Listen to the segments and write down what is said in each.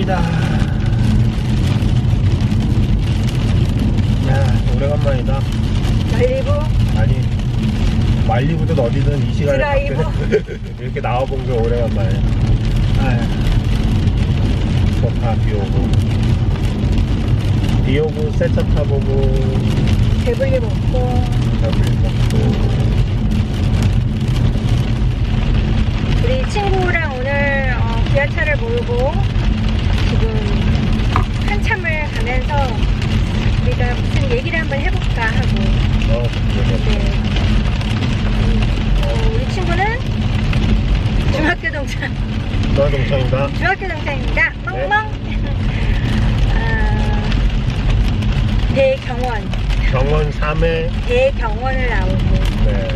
갑니다. 야, 오래간만이다. 날리고 아니, 말리부든 어디든 이 시간에 드라이브. 밖에 이렇게 나와본 게 오래간만에. 아휴, 좋다, 비 오고. 비 오고, 세차 타보고, 배불리 먹고 배불리 먹고. 우리 친구랑 오늘 어, 기아차를 몰고 우리가 무슨 얘기를 한번 해볼까 하고 어. 네. 어, 우리 친구는 중학교 동창 너 동창이다. 중학교 동창입니다. 네. 멍멍 아, 대경원 병원 3회, 대경원을 나오고 네.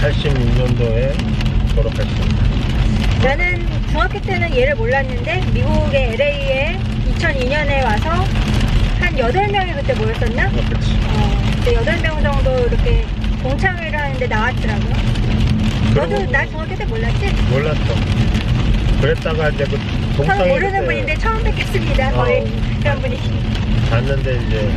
86년도에 졸업했습니다. 나는 중학교 때는 얘를 몰랐는데 미국의 LA에 2002년에 와서 한 8명이 그때 모였었나? 어, 그치. 어, 그때 8명 정도 이렇게 동창회를 하는데 나왔더라고. 너도 나 중학교 때 몰랐지? 몰랐어. 그랬다가 이제 그 저는 동창회 모르는 때 분인데 처음 뵙겠습니다. 거의 어. 그런 분이 갔는데 이제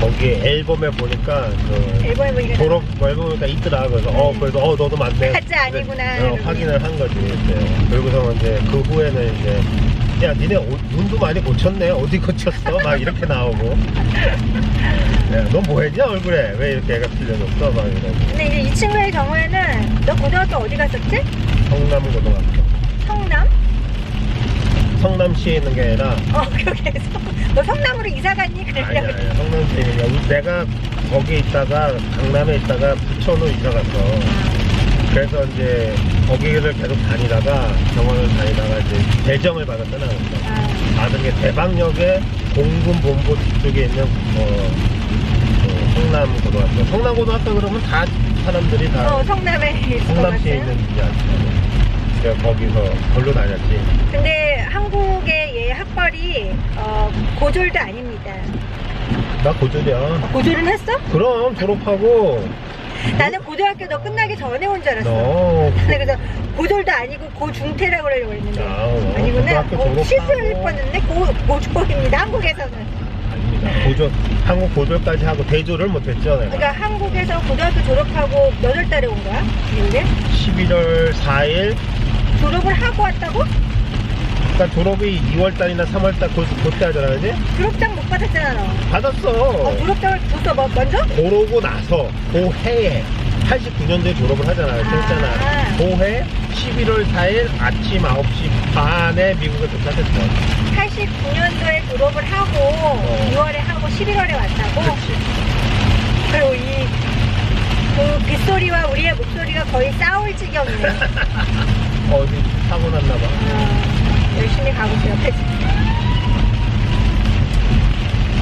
거기 앨범에 보니까 그 앨범에 보니까 졸업 뭐 앨범이니까 있더라. 그래서 어 그래서 어 너도 맞네. 가짜 아니구나, 어. 확인을 한 거지. 이제. 그리고서 이제 그 후에는 이제 야 니네 옷, 눈도 많이 고쳤네. 어디 고쳤어? 막 이렇게 나오고. 야, 너 뭐했냐 얼굴에? 왜 이렇게 애가 틀려졌어? 막 이러고. 근데 이제 이 친구의 경우에는 너 고등학교 어디 갔었지? 성남고등학교. 성남? 성남시에 있는 게 아니라 어, 그렇게 해서 너 성남으로 이사 갔니? 아니야, 그러려고. 아니야. 성남시에 있는 게 아니라 내가 거기 있다가 강남에 있다가 부천으로 이사 갔어. 그래서 이제 거기를 계속 다니다가 병원을 다니다가 이제 대정을 받았잖아. 그래서 아, 받은 게 대방역에 공군본부 뒤쪽에 있는 어, 그 성남고등학교. 성남고등학교 그러면 다 사람들이 다 어, 성남에 있을 것 성남시에 같아요. 있는 줄 알죠. 내가 거기서 걸로 다녔지. 근데 한국의 얘 학벌이 어, 고졸도 아닙니다. 나 고졸이야. 고졸은 했어? 그럼 졸업하고 나는 고등학교 너 끝나기 전에 온 줄 알았어. 너 근데 그래서 고졸도 아니고 고중퇴라고 그러려고 했는데 아, 어, 아니구나. 고등학교 어, 졸업하고. 실수할 뻔했네. 고, 고졸입니다. 한국에서는. 아닙니다. 고졸 한국 고졸까지 하고 대졸을 못했죠 내가. 그러니까 한국에서 고등학교 졸업하고 몇월 달에 온 거야? 미국에? 11월 4일. 졸업을 하고 왔다고? 그러니까 졸업이 2월 달이나 3월 달 그, 그때 하잖아, 그지? 졸업장 못 받았잖아 너. 받았어. 어, 졸업장을 줬어 뭐, 먼저? 그러고 나서 그 해에 89년도에 졸업을 하잖아. 아. 했잖아. 그해 11월 4일 아침 9시 반에 미국에 도착했어. 89년도에 졸업을 하고 어. 2월에 하고 11월에 왔다고? 그리고 이, 그 빗소리와 우리의 목소리가 거의 싸울 지경이네. 어디 사고 났나 봐. 어, 열심히 가고 있어, 옆에.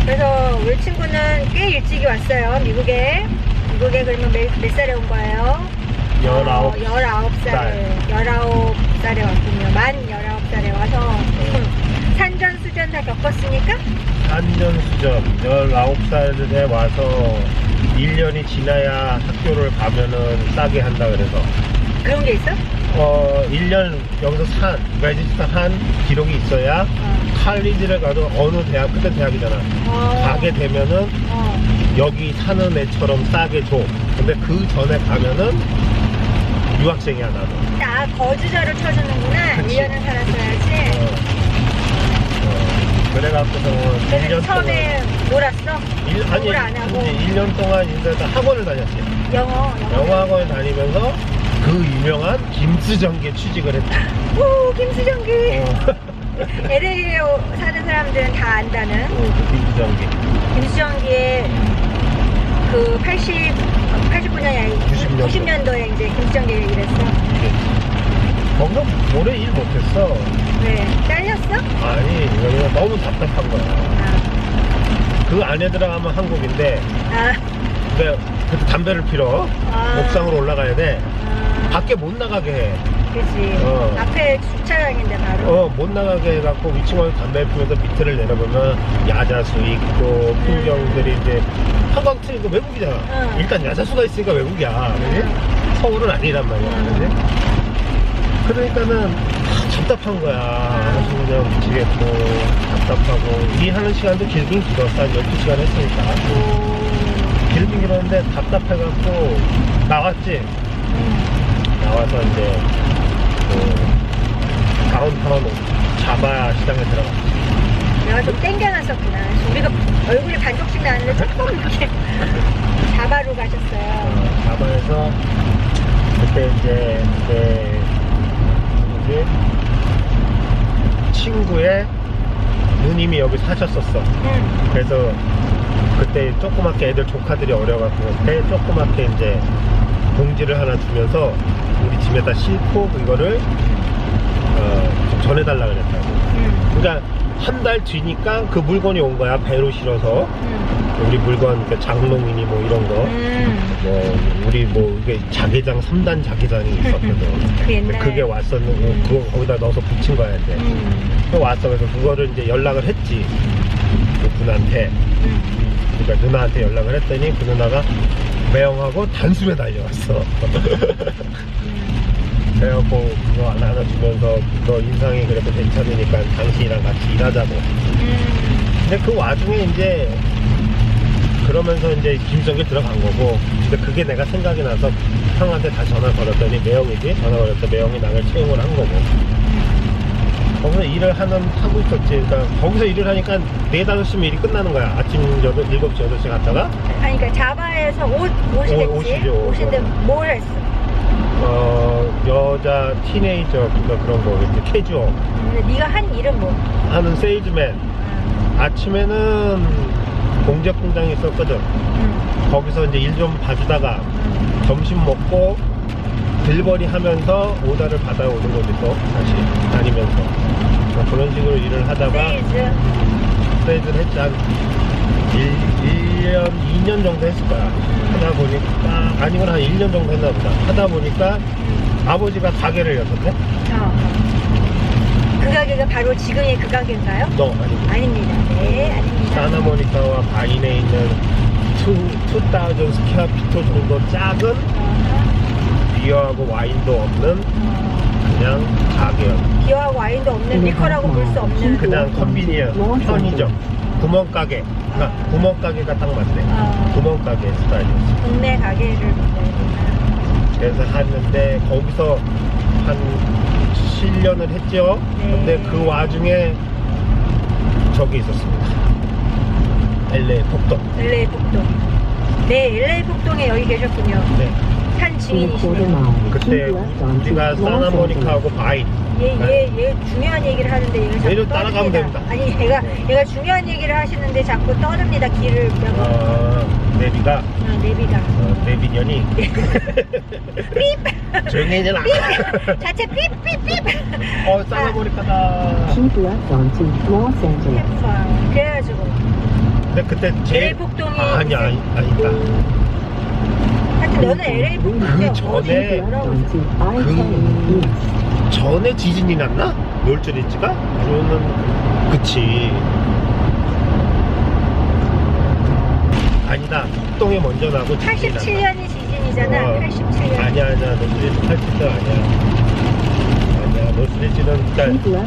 그래서 우리 친구는 꽤 일찍이 왔어요, 미국에. 미국에 그러면 몇, 몇 살에 온 거예요? 19. 어, 19살. 살. 19살에 왔군요. 만 19살에 와서 산전수전 다 겪었으니까 산전수전 19살에 와서 1년이 지나야 학교를 가면은 싸게 한다 그래서 그런 게 있어? 어 1년 여기서 산 레지스터 한 기록이 있어야 어. 칼리지를 가도 어느 대학 그때 대학이잖아 어. 가게 되면은 어. 여기 사는 애처럼 싸게 줘 근데 그 전에 가면은 유학생이야 나도 나 거주자로 쳐주는구나. 그치. 1년은 살았어야지. 어. 어. 그래갖고서 그래서 1년 처음에 놀았어? 일, 아니 공부를 안 하고 이제 1년 동안 이제 학원을 다녔지 영어, 영어. 영어 학원에 다니면서 그 유명한 김수정기에 취직을 했다. 오, 김수정기. 어, LA에 사는 사람들은 다 안다는 그 김수정기. 김수정기의 그 80, 89년이 아니고 90년도. 90년도에 이제 김수정기를 일했어. 거기서 오래 일 못했어. 왜? 잘렸어? 아니, 너무 답답한 거야. 아, 그 안에 들어가면 한국인데, 아, 근데 그때 담배를 피러 아. 옥상으로 올라가야 돼. 아, 밖에 못 나가게 해. 그치. 어. 앞에 주차장인데 바로. 어, 못 나가게 해갖고 위층에서 담배 피면서 밑에를 내려보면 야자수 있고 풍경들이 이제 한강 트니까 외국이잖아. 응. 일단 야자수가 있으니까 외국이야. 그지? 응. 서울은 아니란 말이야. 응. 그지? 그러니까는 다 답답한 거야. 아주 그냥 미치겠고, 답답하고. 일하는 시간도 길긴 길었어. 한 12시간 했으니까. 오. 길긴 길었는데 답답해갖고, 나왔지? 음. 나와서 이제, 그, 다운타운 자바 시장에 들어갔지. 내가 좀 땡겨놨었구나. 그래서 우리가 얼굴이 반쪽씩 나왔는데 조금 이렇게 자바로 가셨어요. 어, 자바에서, 그때 이제, 내, 누구지? 친구의 누님이 여기 사셨었어. 응. 그래서 그때 조그맣게 애들 조카들이 어려갖고 그때 조그맣게 이제 봉지를 하나 주면서 우리 집에다 싣고 이거를 어, 좀 전해달라 그랬다고. 응. 그러니까 한 달 뒤니까 그 물건이 온 거야 배로 실어서 응. 우리 물건 그 장롱이니 뭐 이런 거. 음. 뭐 우리 뭐 이게 자개장 3단 자개장이 있었거든. 그. 그게 왔었는데 그거 거기다 넣어서 붙인 거야 이제. 음. 그 왔어 그래서 그거를 이제 연락을 했지 그 분한테. 음. 그러니까 누나한테 연락을 했더니 그 누나가 매형하고 단숨에 달려왔어. 그래갖고 그거 나눠주면서 너 인상이 그래도 괜찮으니까 당신이랑 같이 일하자고. 음. 근데 그 와중에 이제 그러면서 이제 김정길 들어간 거고. 근데 그게 내가 생각이 나서 형한테 다시 전화 걸었더니 매형이지? 전화 걸었더 매형이 나를 채용을 한 거고. 거기서 일을 하는, 하고 있었지. 그러니까 거기서 일을 하니까 4, 5시면 일이 끝나는 거야. 아침 8, 7시, 8시 갔다가 아니 그러니까 자바에서 옷 옷이 옷. 옷이죠, 옷. 옷인데 뭘 했어? 어, 여자 티네이저 그러니까 그런 거 이렇게 캐주얼 근데 네가 한 일은 뭐? 하는 세일즈맨 아침에는 공제 공장에 있었거든 음. 거기서 이제 일 좀 봐주다가 음. 점심 먹고 들벌이 하면서 오다를 받아오는 거지 또 다시 다니면서 뭐 그런 식으로 일을 하다가. 세일즈를 했지 한 1, 1년, 2년 정도 했을 거야 하다 보니까 아니면 한 1년 정도 했나 보다 하다 보니까 음. 아버지가 가게를 여셨대 어. 그 가게가 바로 지금의 그 가게인가요? 너 아니 아닙니다. 네, 아닙니다. 사나모니카와 바인에 있는 2, 2000 스퀘어피트 정도 작은. 비어하고 와인도 없는 어. 그냥 가게였 비어하고 와인도 없는 리커라고 볼 수 없는 그냥 컨비니언 편의점 구멍가게 그러니까 구멍가게가 딱 맞네 어, 구멍가게 스타일이었어 동네 가게를 만들구나. 그래서 했는데 거기서 한 7년을 했죠 네. 근데 그 와중에 저기 있었습니다 LA 폭동 LA 폭동. 네, LA 폭동에 여기 계셨군요. 네. 산 증인이시네요. 그때 우리가 사나모니카하고 바인 얘, 얘, 얘 중요한 얘기를 하는데 얘가 자꾸 얘를 따라가면 떠듭니다. 됩니다. 아니, 얘가, 얘가 중요한 얘기를 하시는데 자꾸 떠듭니다. 길을 몇 번. 어, 네비가 어, 내비가. 어, 네비년이 조용히 해줘라 자체 삐삐삐. 어 사나모니카다 Keep left onto Los Angeles. 그래가지고 근데 그때 제일 LA 폭동이 아, 아니 아니 아니다 너는 LA 폭동이 그 전에 onto I-10 East. 전에 지진이 났나? 놀즈리지가? 그러면 그치 아니다 폭동이 먼저 나고 지진이 났다 87년이 지진이잖아. 어. 87년. 아니야 아니야 놀즈리지 87년 아니야 아니야 놀즈리지는 그러니까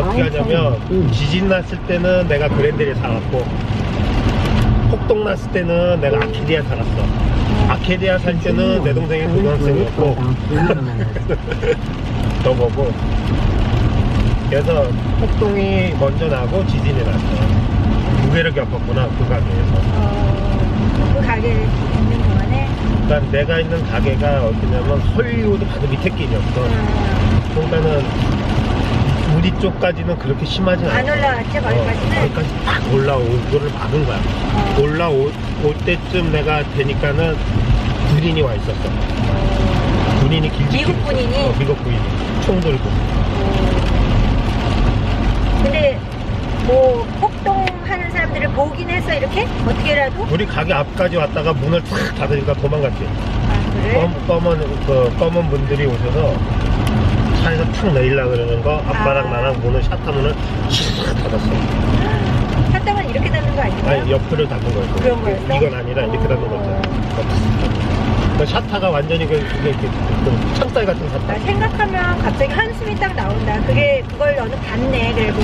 어떻게 하냐면 I-10 East. 지진 났을 때는 내가 그랜드에 살았고 폭동 났을 때는 내가 아케디아 살았어 아케디아 살 때는 내 동생이 고등학생이었고. 저 보고. 그래서 폭동이 먼저 나고 지진이 났어 두 개를 겪었구나 그 가게에서. 어, 그 가게에 있는 동안에? 그러니까 내가 있는 가게가 어디냐면 헐리우드 바로 밑에 길이었어. 어, 그러니까는 우리 쪽까지는 그렇게 심하진 않아 안 올라왔지 거기까지는. 거기까지 딱 올라오는 거를 막은 거야. 어, 올라올 올 때쯤 내가 되니까는 군인이 와 있었어. 어, 군인이 길지 미국 군인이? 어, 미국 군인이 총 들고. 근데 뭐 폭동하는 사람들을 보긴 했어 이렇게? 어떻게라도? 우리 가게 앞까지 왔다가 문을 탁 닫으니까 도망갔지. 아 그래? 검, 검은 그 검은 분들이 오셔서 차에서 탁 내리려 그러는 거 아빠랑 아. 나랑 문을 샷타 문을 탁 닫았어 샷다만 이렇게 닫는 거 아닌가요? 아니 옆을 닫는 거였어 그런 거였어? 이건 아니라 이렇게 닫는 어. 거였어 그 샤타가 완전히 그, 그, 그, 그 창살 같은 샤타. 나 생각하면 갑자기 한숨이 딱 나온다. 그게 그걸 너는 봤네. 그래도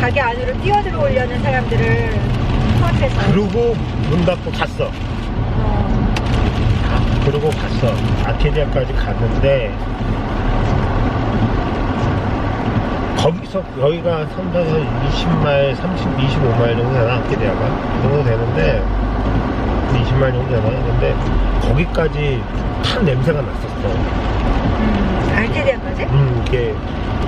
가게 안으로 뛰어들어오려는 사람들을 코앞에서. 그러고 문 닫고 갔어. 어, 아, 그러고 갔어. 아케디아까지 갔는데 거기서 여기가 한 20마일, 30, 25마일 정도 되나 아케디아가 그 정도 되는데 20마일 정도 되나 근데 거기까지 탄 냄새가 났었어. 음, 알테리아 까지? 음 이게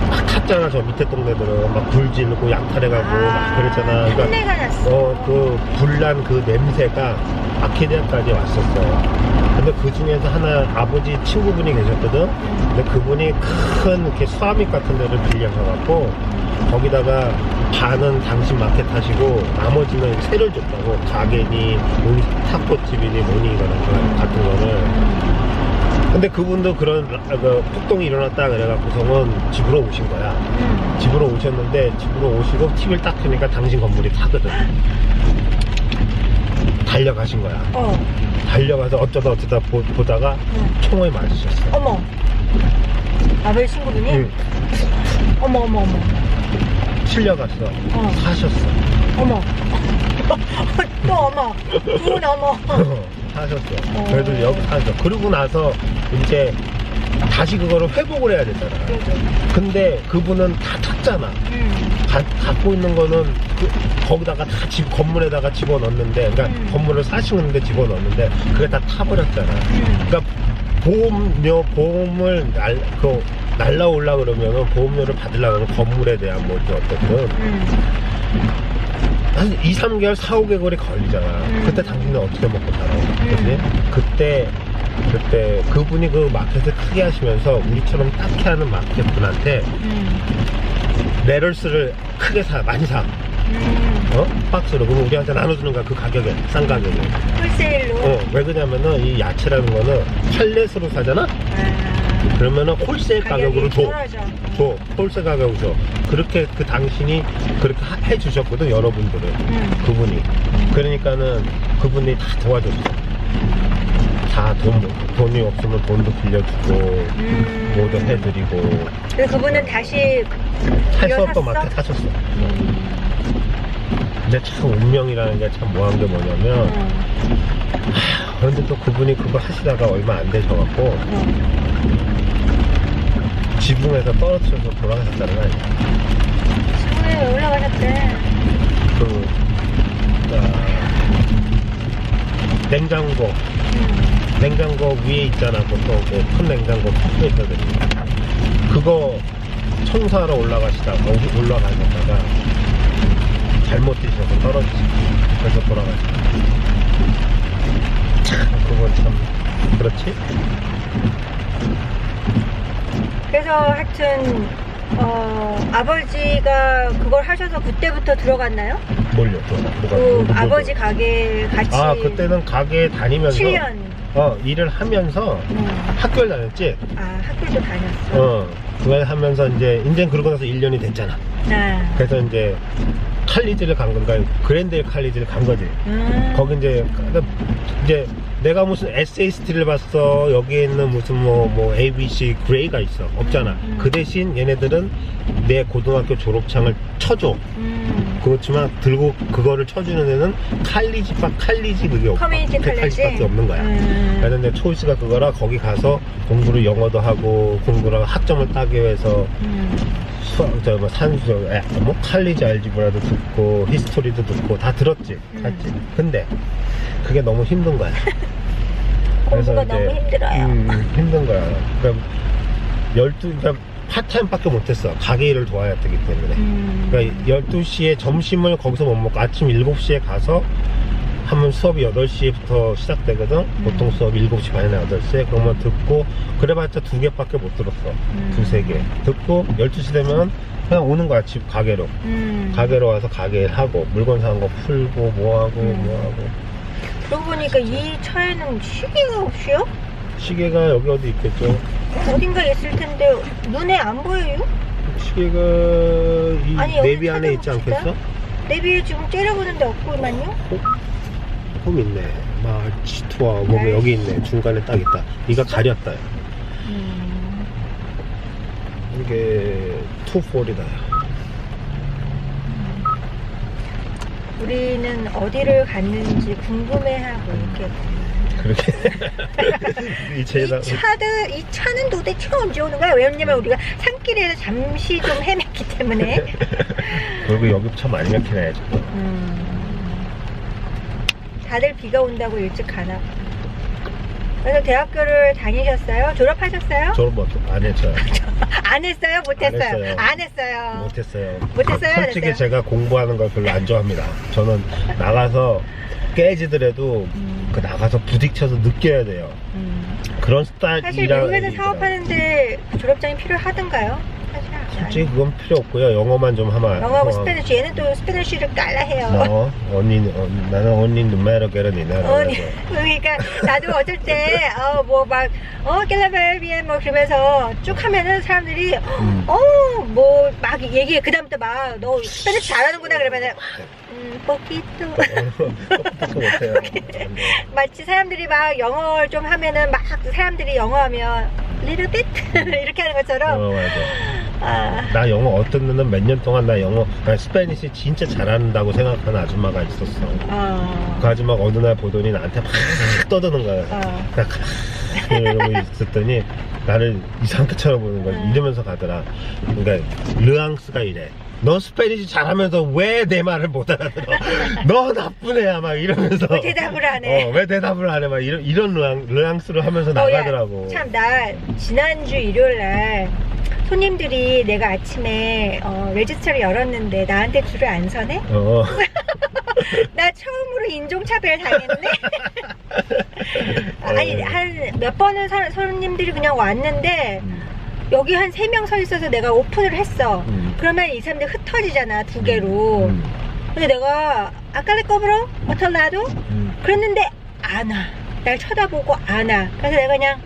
막 탔잖아 저 밑에 동네들은 막불 지르고 양탈해 가고 막 그랬잖아. 그러니까 한내가 났어. 어, 그 불난 그 냄새가 아케디아까지 왔었어요. 근데 그 중에서 하나 아버지 친구분이 계셨거든. 근데 그분이 큰 이렇게 수화밑 같은 데를 빌려서 갖고 거기다가 반은 당신 마켓 하시고 나머지는 세를 줬다고 가게니 뭐니 타코집이니 뭐니 이거는 거 같은 거를 근데 그분도 그런 라- 그 폭동이 일어났다 그래갖고서는 집으로 오신 거야 음. 집으로 오셨는데 집으로 오시고 TV를 딱 켜니까 당신 건물이 타거든 달려가신 거야 어, 달려가서 어쩌다 어쩌다 보, 다가 응. 총을 맞으셨어 어머. 아버지 친구분이? 응. 어머, 어머, 어머. 실려갔어 어. 사셨어 어머. 또 어머. 두 어머. 사셨어 어. 그래도 여기 사셨어 그러고 나서 이제 다시 그거를 회복을 해야 되잖아. 근데 그분은 다 탔잖아 음. 가- 갖고 있는 거는 그- 거기다가 다 집, 건물에다가 집어넣는데, 그러니까 음. 건물을 사시는데 집어넣는데, 그게 다 타버렸잖아. 음. 그러니까 보험료, 보험을 날, 그, 날라올라 그러면은 보험료를 받으려고 하면 건물에 대한 뭐지 어쨌든 음. 한 2, 3개월, 4, 5개월이 걸리잖아. 음. 그때 당신은 어떻게 먹고 살아? 그지? 그때, 그때 그분이 그 마켓을 크게 하시면서 우리처럼 딱히 하는 마켓 분한테 음. 레럴스를 크게 사, 많이 사. 음. 어? 박스로. 그러면 우리한테 나눠주는 거야. 그 가격에. 싼 가격에. 홀세일로. 어, 왜 그러냐면은 이 야채라는 거는 팔렛으로 사잖아? 아. 그러면은 홀세일 가격으로 줘. 떨어져. 줘. 홀세 가격으로 줘. 그렇게 그 당신이 그렇게 하- 해주셨거든, 여러분들은. 음. 그분이. 그러니까는 그분이 다 도와줬어. 다 돈, 돈이 없으면 돈도 빌려주고, 음. 뭐도 해드리고, 그래서 그분은 다시 수 없던 샀어? 마켓 하셨어. 근데 참 운명이라는 게 참 뭐한 게 뭐냐면, 어. 그런데 또 그분이 그거 하시다가 얼마 안 되셔갖고, 어. 지붕에서 떨어뜨려서 돌아가셨다는 거 아니야? 지금에 왜 올라가셨대? 그, 아, 냉장고, 음. 냉장고 위에 있잖아, 보통 그큰 냉장고 컴퓨터들이. 그거 청소하러 올라가시다가, 오- 올라가셨다가, 잘못 뛰셔서 떨어지시고, 그래서 돌아가셨다. 참, 그건 참, 그렇지? 그래서 하여튼 어, 아버지가 그걸 하셔서 그때부터 들어갔나요? 뭘요? 그 누구? 아버지 가게 같이 아, 그때는 가게 다니면서, 7년 어, 일을 하면서 음. 학교를 다녔지? 아 학교도 다녔어. 어, 그걸 하면서 이제, 이제 그러고 나서 1년이 됐잖아. 아. 그래서 이제, 칼리지를 간 건가, 그랜드힐 칼리지를 간 거지. 음. 거기 이제, 그러니까 이제, 내가 무슨 SAST를 봤어. 여기에 있는 무슨 뭐, 뭐, ABC 그레이가 있어. 없잖아. 음. 그 대신 얘네들은 내 고등학교 졸업장을 쳐줘. 음. 그렇지만 들고 그거를 쳐주는 애는 칼리지, 빠 칼리지 그게 없어. 커뮤니티 칼리지? 밖에 없는 거야. 음. 그래서 이제 초이스가 그거라 거기 가서 공부를 영어도 하고 공부를 학점을 따기 위해서 음. 수학, 저, 뭐, 산수, 에, 뭐, 칼리지 알지브라도 듣고, 히스토리도 듣고, 다 들었지. 음. 봤지. 근데, 그게 너무 힘든 거야. 공부가 너무 힘들어요. 음, 힘든 거야. 그러니까, 12, 그러니까, 파타임밖에 못했어. 가게 일을 도와야 되기 때문에. 음. 그러니까 12시에 점심을 거기서 못 먹고 아침 7시에 가서 하면 수업이 8시부터 시작되거든. 음. 보통 수업이 7시 반이나 8시에. 그러면 듣고, 그래봤자 두 개밖에 못 들었어. 음. 두세 개. 듣고, 12시 되면 그냥 오는 거야, 집 가게로. 음. 가게로 와서 가게 하고, 물건 사는 거 풀고, 뭐하고, 음. 뭐하고. 그러고 보니까 이 차에는 시계가 없이요? 시계가 여기 어디 있겠죠? 어딘가 있을 텐데 눈에 안 보여요? 시계가 이 아니, 여기 내비 안에 있지 찾아봅시다. 않겠어? 내비에 지금 째려보는데 없구만요? 홈 있네. 마치 투어 뭐 나이스. 여기 있네. 중간에 딱 있다. 이가 가렸다. 음. 이게 투폴이다. 우리는 어디를 갔는지 궁금해하고 이렇게 그렇게 이이 제다 차들 이 차는 도대체 언제 오는 거야? 왜냐면 우리가 산길에서 잠시 좀 헤맸기 때문에 그리고 여기 참 많이 막히네 지금. 음, 다들 비가 온다고 일찍 가나 봐. 그래서 대학교를 다니셨어요? 졸업하셨어요? 저는 뭐안 했어요. 안 했어요? 못했어요? 했어요. 안 했어요. 못했어요. 못했어요? 솔직히 됐어요? 제가 공부하는 걸 별로 안 좋아합니다. 저는 나가서 깨지더라도 음, 그 나가서 부딪혀서 느껴야 돼요. 음. 그런 스타일이라. 사실 미국에서 사업하는데 졸업장이 필요하던가요? 솔직히 그건 필요 없고요. 영어만 좀 하면. 영어하고 어, 스페니쉬 얘는 또 스페니쉬를 깔라 해요. 어, 언니, 어, 나는 언니 눈매로 게르니네. 어, 그러니까 나도 어쩔 때, 어, 뭐 막, 어, 갤라벨비에 뭐 그러면서 쭉 하면은 사람들이, 음. 어, 뭐 막 얘기해. 그다음부터 막, 너 스페니쉬 잘하는구나 그러면은, 음, 포키토. 못해요. 돼요. 마치 사람들이 막 영어를 좀 하면은 막 사람들이 영어하면, bit? 이렇게 하는 것처럼, 어, 맞아. 아, 나 영어 어떤 누는 몇 년 동안 나 영어, 아니, 스페니시 진짜 잘한다고 생각하는 아줌마가 있었어. 어, 그 아줌마가 어느 날 보더니 나한테 막 떠드는 거야. 어. 나 가만히 이러고 있었더니 나를 이상하게 쳐다보는 거야. 음. 이러면서 가더라. 그러니까 르앙스가 이래. 너 스페니시 잘하면서 왜 내 말을 못 알아들어? 너 나쁜 애야 막 이러면서 왜 대답을 안 해? 어, 왜 대답을 안 해? 막 이런 이런 르앙, 르앙스로 하면서 어, 야, 나가더라고. 참, 나 지난주 일요일 날 손님들이 내가 아침에 어, 레지스터를 열었는데 나한테 줄을 안 서네? 어. 나 처음으로 인종차별 당했네? 아니, 어. 한몇 번은 사- 손님들이 그냥 왔는데 음, 여기 한 세 명 서 있어서 내가 오픈을 했어. 음. 그러면 이 사람들 흩어지잖아, 두 개로. 음, 근데 내가 아까래 거브로? 어떨라도? 음. 그랬는데 안 와. 날 쳐다보고 안 와. 그래서 내가 그냥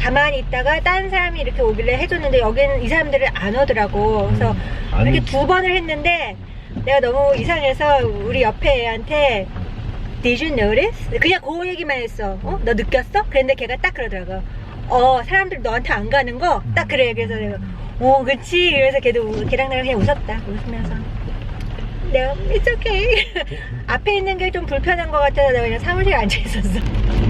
가만히 있다가 다른 사람이 이렇게 오길래 해줬는데 여기는 이 사람들을 안 오더라고. 그래서 아니, 이렇게 두 번을 했는데 내가 너무 이상해서 우리 옆에 애한테 Did you notice? 그냥 그 얘기만 했어. 어? 너 느꼈어? 그랬는데 걔가 딱 그러더라고. 어, 사람들 너한테 안 가는 거? 딱 그래. 그래서 내가, 어, 그치. 그래서 걔도, 우- 걔랑 나랑 그냥 웃었다. 웃으면서. 내가, it's okay. 앞에 있는 게 좀 불편한 것 같아서 내가 그냥 사무실에 앉아 있었어.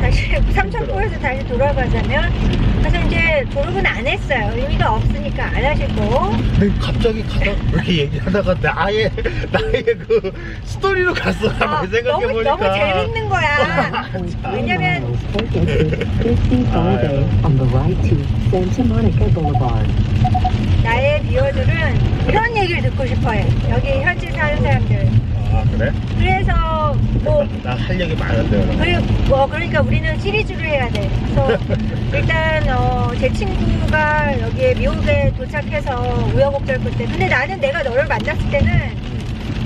다시, 삼천포에서 다시 돌아가자면, 그래서 이제 졸업은 안 했어요. 의미가 없으니까 안 하시고. 근데 갑자기 가다 이렇게 얘기하다가 나의 나의 그 스토리로 갔어. 아, 생각해 너무, 보니까. 너무 재밌는 거야. 왜냐면, Take exit 55A on the right to Santa Monica Boulevard. 나의 뷰어들은 이런 얘기를 듣고 싶어 해. 여기 현지 사는 사람들. 아 그래? 그래서, 뭐, 나 할 얘기 많은데. 그리고 뭐 그러니까 우리는 시리즈를 해야 돼. 그래서 일단 어, 제 친구가 여기에 미국에 도착해서 우여곡절 끝에 근데 나는 내가 너를 만났을 때는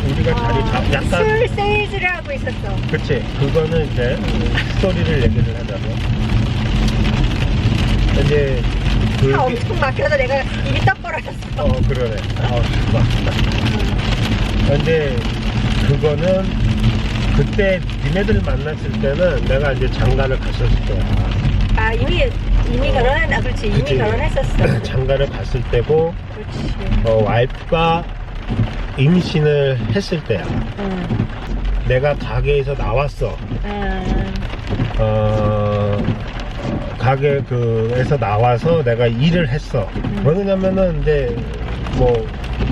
우리가 자리 잡 어, 약간 술 세일즈를 하고 있었어. 그치 그거는 이제 스토리를 얘기를 하자면 이제 그 차 엄청 막혀서 내가 입이 떡 벌어졌어. 어 그러네. 어 맞다. 근데 그 거는 그때 니네들 만났을 때는 내가 이제 장가를 갔었을 거야. 아 이미 이미 결혼한 아 그렇지 이미 그치. 결혼했었어. 장가를 갔을 때고 그렇지. 어, 와이프가 임신을 했을 때야. 응. 내가 가게에서 나왔어. 응. 어, 가게 그에서 나와서 내가 일을 했어. 음. 왜냐면은 이제 뭐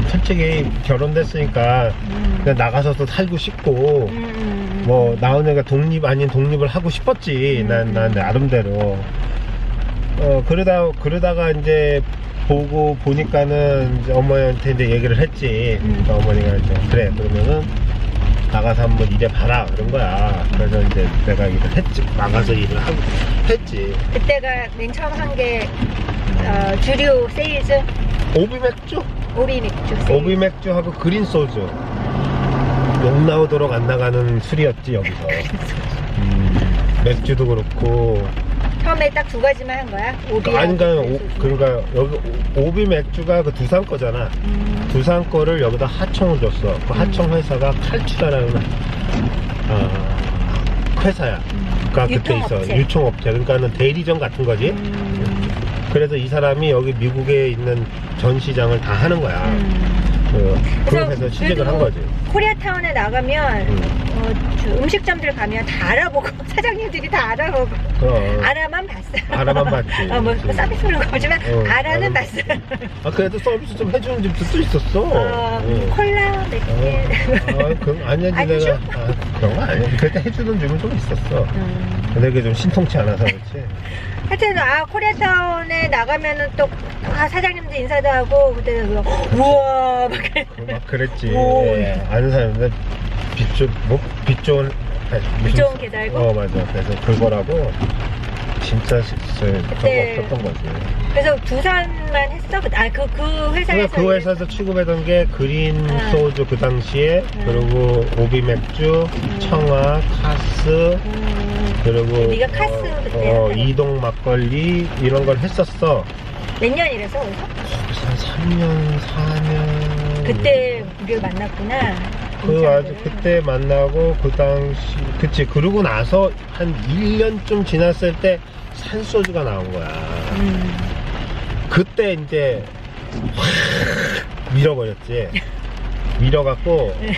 솔직히 결혼됐으니까 음. 그냥 나가서 또 살고 싶고 음. 뭐 나은이가 독립 아닌 독립을 하고 싶었지. 난, 난 나름대로. 어 그러다 그러다가 이제 보고 보니까는 이제 어머니한테 이제 얘기를 했지. 음. 그러니까 어머니가 이제 그래 그러면은 나가서 한번 일해 봐라 그런 거야. 그래서 이제 내가 일을 했지. 나가서 일을 하고 했지. 그때가 맨 처음 한게 어, 주류 세일즈 오비 맥주, 오비 맥주 세일즈. 오비 맥주하고 그린 소주. 욕 나오도록 안 나가는 술이었지 여기서. 음, 맥주도 그렇고 처음에 딱 두 가지만 한 거야? 오비 아니 그러니까, 오, 그러니까 여기 오- 오비 맥주가 그 두산 거잖아. 음, 두산 거를 여기다 하청을 줬어. 그 하청 회사가 칼추라라는 어, 회사야. 그러니까 그때 있어 유통업체. 유통업체. 그러니까는 대리점 같은 거지. 음, 그래서 이 사람이 여기 미국에 있는 전시장을 다 하는 거야. 음. 그, 그래서 취직을 한 거지. 코리아타운에 나가면 음. 어, 저 음식점들 가면 다 알아보고 사장님들이 다 알아보고 어, 알아만 봤어요. 알아만 봤지. 어, 뭐 그치. 서비스 그런 거 없지만 어, 알아는 알아는- 봤어요. 아 그래도 서비스 좀 해주는 집도 또 있었어. 어, 어. 콜라 몇 개. 어, 아, 그건 아니지 안 내가 아, 그런 거 아니야. 그때 해주는 집은 좀 있었어. 음. 근데 그게 좀 신통치 않아서 그렇지. 하여튼 아 코리아타운에 나가면은 또 아, 사장님들 인사도 하고 그때는 뭐, 우와 막 그래. 막 그랬지. 오. 예, 아는 사람인데 빚좀 뭐빚 좋은 아니, 무슨- 빚 좋은 개 살고? 어 맞아. 그래서 그거라고 진짜 저거 그때- 없었던 거지. 그래서 두산만 했어. 아그 그 회사에서 그러니까 그 회사에서 취급하던 게 그린 응. 소주 그 당시에 응. 그리고 오비 맥주, 청아, 카스 음, 그리고 네가 카스 어, 그때 어. 이동 막걸리 이런 걸 했었어. 몇 년이래서 그래서 거기서 한 3년, 4년. 그때 우리를 만났구나. 그 아주. 그때 만나고 그 당시 그치 그러고 나서 한 1년쯤 지났을 때 산소주가 나온 거야. 음, 그때 이제 확 밀어버렸지. 밀어갖고 네.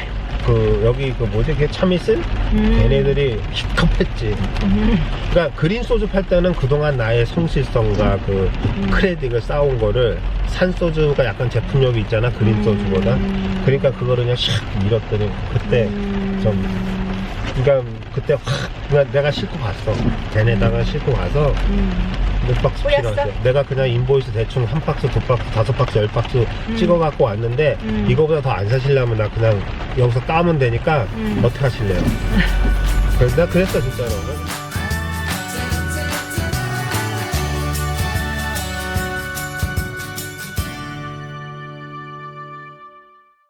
그 여기 그 뭐지 그 차미슨 음. 걔네들이 힙합했지. 음, 그러니까 그린 소주 팔 때는 그동안 나의 성실성과 그 음. 크레딧을 쌓아온 거를 산 소주가 약간 제품력이 있잖아 그린 음. 소주보다. 그러니까 그거를 그냥 샥 밀었더니 그때 음. 좀 그러니까 그때 확 그러니까 내가 싣고 갔어. 걔네다가 싣고 가서 음. 몇 박스 뿌렸어? 필요하지. 내가 그냥 인보이스 대충 한 박스, 두 박스, 다섯 박스, 열 박스 음. 찍어 갖고 왔는데 음. 이거보다 더 안 사시려면 나 그냥 여기서 까면 되니까 음. 어떻게 하실래요? 그래서 내가 그랬어 진짜로.